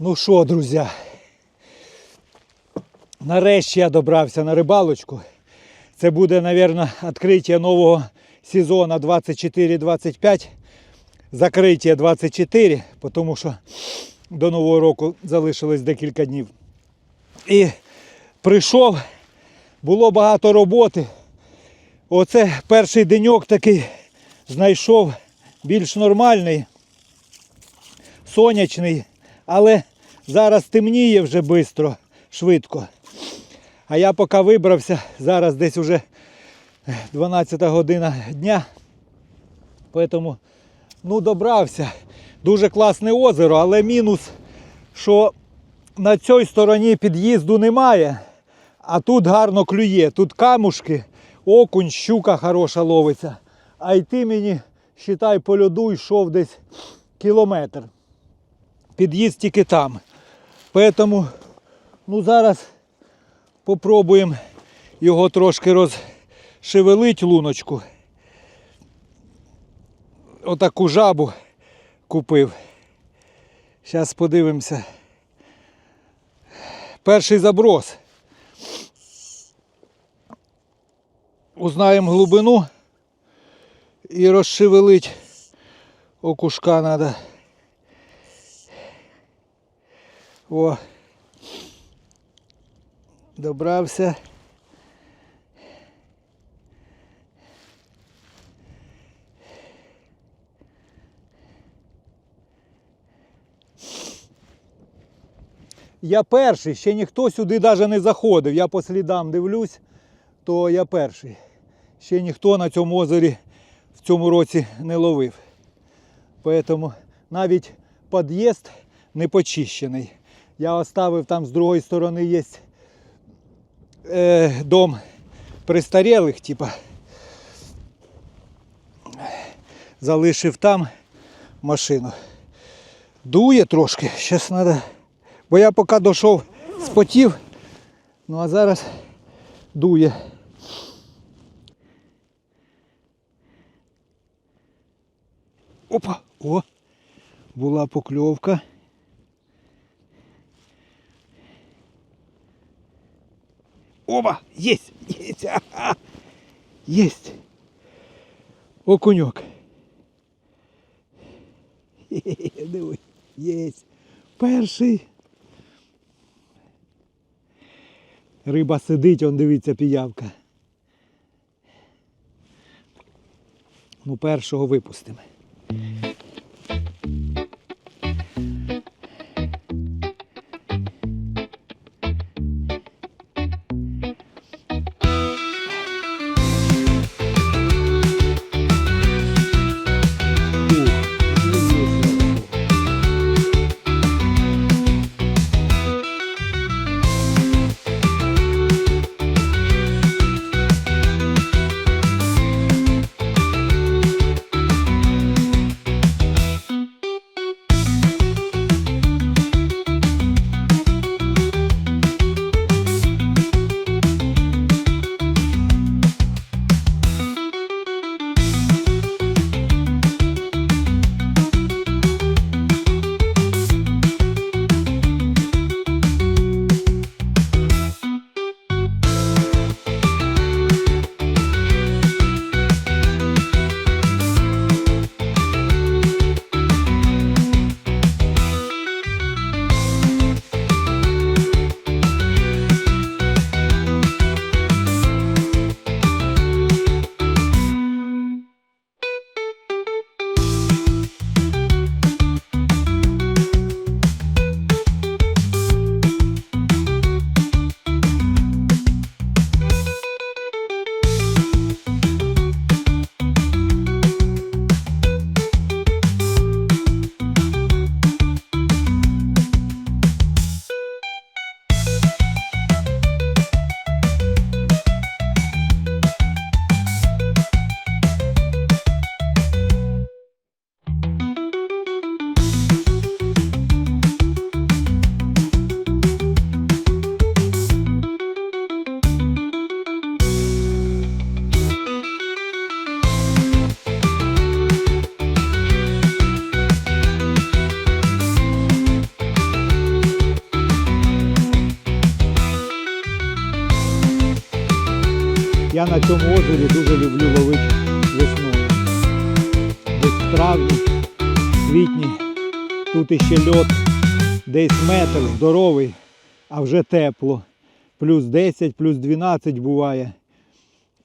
Ну що, друзі, нарешті я добрався на рибалочку. Це буде, мабуть, відкриття нового сезону 24-25. Закриття 24, тому що до Нового року залишилось декілька днів. І прийшов, було багато роботи. Оце перший деньок такий знайшов більш нормальний, сонячний, але зараз темніє вже швидко, швидко. А я поки вибрався, зараз десь вже 12 година дня. Тому ну, добрався. Дуже класне озеро, але мінус, що на цій стороні під'їзду немає, а тут гарно клює. Тут камушки, окунь, щука хороша ловиться. А йти мені, считай, по льоду йшов десь кілометр. Під'їзд тільки там. Тому ну, зараз попробуємо його трошки розшевелити луночку. Отаку жабу купив. Зараз подивимося. Перший заброс. Узнаємо глибину і розшевелить окушка треба. О. Добрався. Я перший, ще ніхто сюди навіть не заходив. Я по слідам дивлюсь, то я перший. Ще ніхто на цьому озері в цьому році не ловив. Тому навіть під'їзд не почищений. Я оставив там з другої сторони є е, дом престарілих, типа. Залишив там машину. Дує трошки, зараз треба. Бо я поки дійшов з потів, ну а зараз дує. Опа! О! Була покльовка. Оба! Єсть! Єсть! Ага! Єсть! Окуньок. Хе-хе-хе, єсть. Перший. Риба сидить, он дивиться піявка. Ну, першого випустимо. Я на цьому озері дуже люблю ловити весною. Десь в травні, квітні, тут іще льот, десь метр здоровий, а вже тепло. Плюс 10, плюс 12 буває.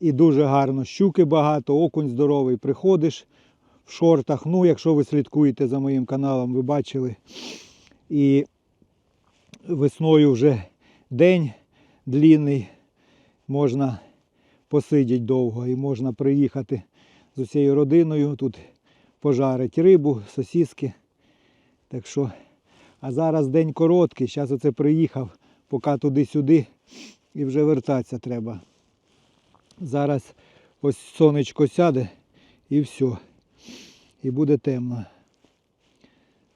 І дуже гарно. Щуки багато, окунь здоровий. Приходиш в шортах. Ну, якщо ви слідкуєте за моїм каналом, ви бачили. І весною вже день длінний, можна посидіти довго і можна приїхати з усією родиною, тут пожарити рибу, сосиски. Так що, а зараз день короткий, зараз оце приїхав, поки туди-сюди і вже вертатися треба. Зараз ось сонечко сяде і все. І буде темно.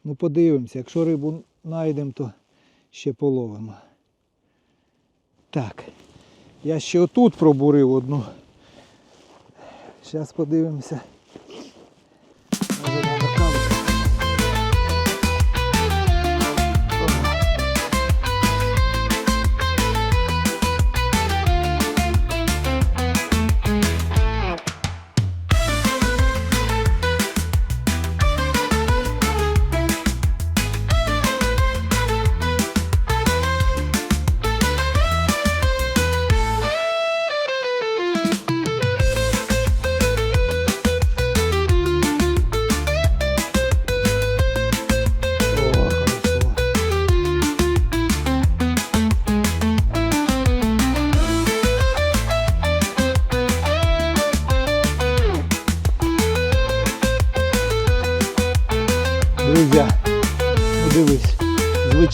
Ну подивимося, якщо рибу знайдемо, то ще половимо. Так, я ще отут пробурив одну. Зараз подивимося.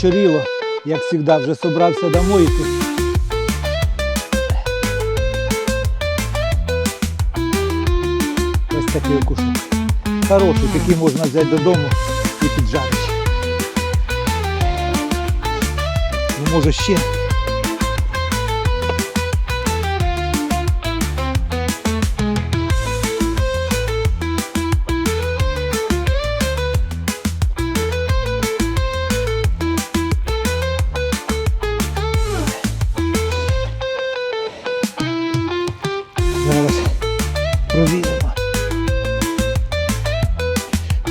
Звечоріло, як завжди, вже собрався домой. Ось такий окушок. Хороший, такий можна взяти додому і піджарити. Ну, може ще.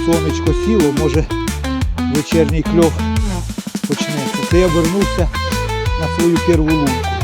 Сонечко сіло, може вечірній кльов почнеться. Це я вернувся на свою перву лунку.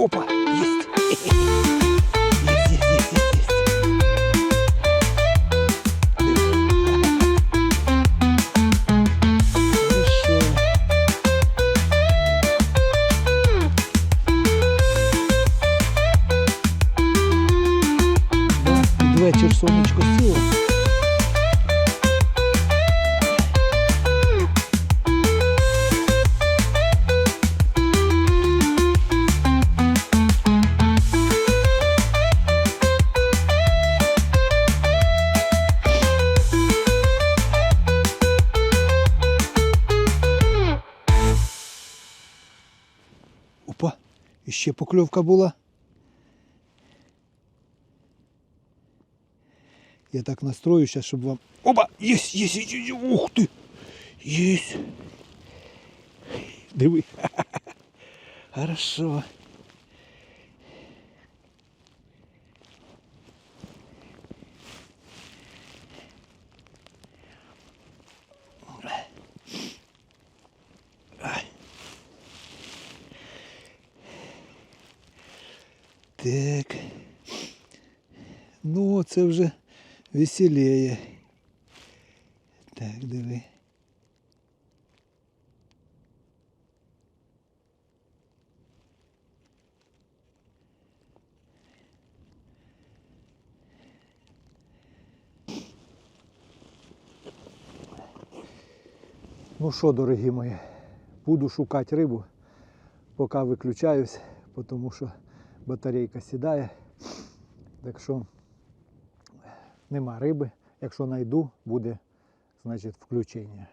Опа, есть. Есть, есть, есть, есть, есть. Хорошо. Да, під вечір сонечко сіло. Опа, іще покльовка була. Я так настрою зараз, щоб вам. Опа! Єсть, єсть, єсть, єсть, ух ти! Єсть! Диви. Хорошо. Так. Ну, це вже веселіє. Так, диви. Ну що, дорогі мої, буду шукати рибу, поки виключаюсь, тому що батарейка сідає. Так що нема риби. Якщо знайду, буде значить включення.